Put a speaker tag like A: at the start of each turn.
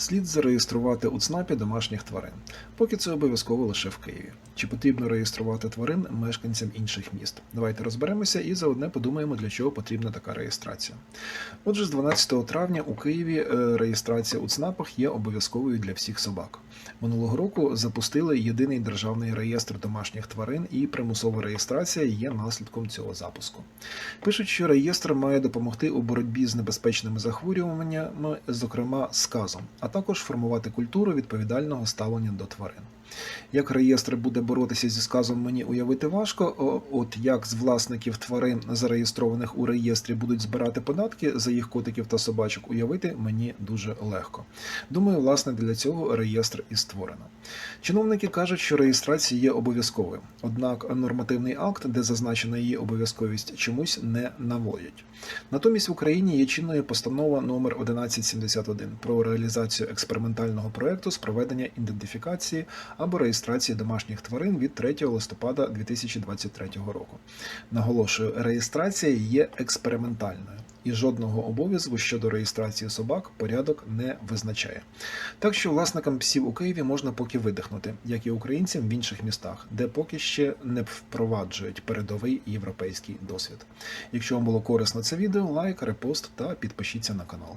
A: Слід зареєструвати у ЦНАПі домашніх тварин. Поки це обов'язково лише в Києві. Чи потрібно реєструвати тварин мешканцям інших міст? Давайте розберемося і заодне подумаємо, для чого потрібна така реєстрація. Отже, з 12 травня у Києві е, реєстрація у ЦНАПах є обов'язковою для всіх собак. Минулого року запустили єдиний державний реєстр домашніх тварин, і примусова реєстрація є наслідком цього запуску. Пишуть, що реєстр має допомогти у боротьбі з небезпечними захворюваннями, зокрема сказом, а також формувати культуру відповідального ставлення до тварин. Як реєстр буде боротися зі сказом, мені уявити важко. От як з власників тварин, зареєстрованих у реєстрі, будуть збирати податки за їх котиків та собачок, уявити мені дуже легко. Думаю, власне, для цього реєстр і створено. Чиновники кажуть, що реєстрація є обов'язковою, однак нормативний акт, де зазначена її обов'язковість, чомусь не наводять. Натомість в Україні є чинною постанова номер 1171 про реалізацію експериментального проекту з проведення ідентифікації або реєстрації домашніх тварин від 3 листопада 2023 року. Наголошую, реєстрація є експериментальною і жодного обов'язку щодо реєстрації собак порядок не визначає. Так що власникам псів у Києві можна поки видихнути, як і українцям в інших містах, де поки ще не впроваджують передовий європейський досвід. Якщо вам було корисно це відео, лайк, репост та підпишіться на канал.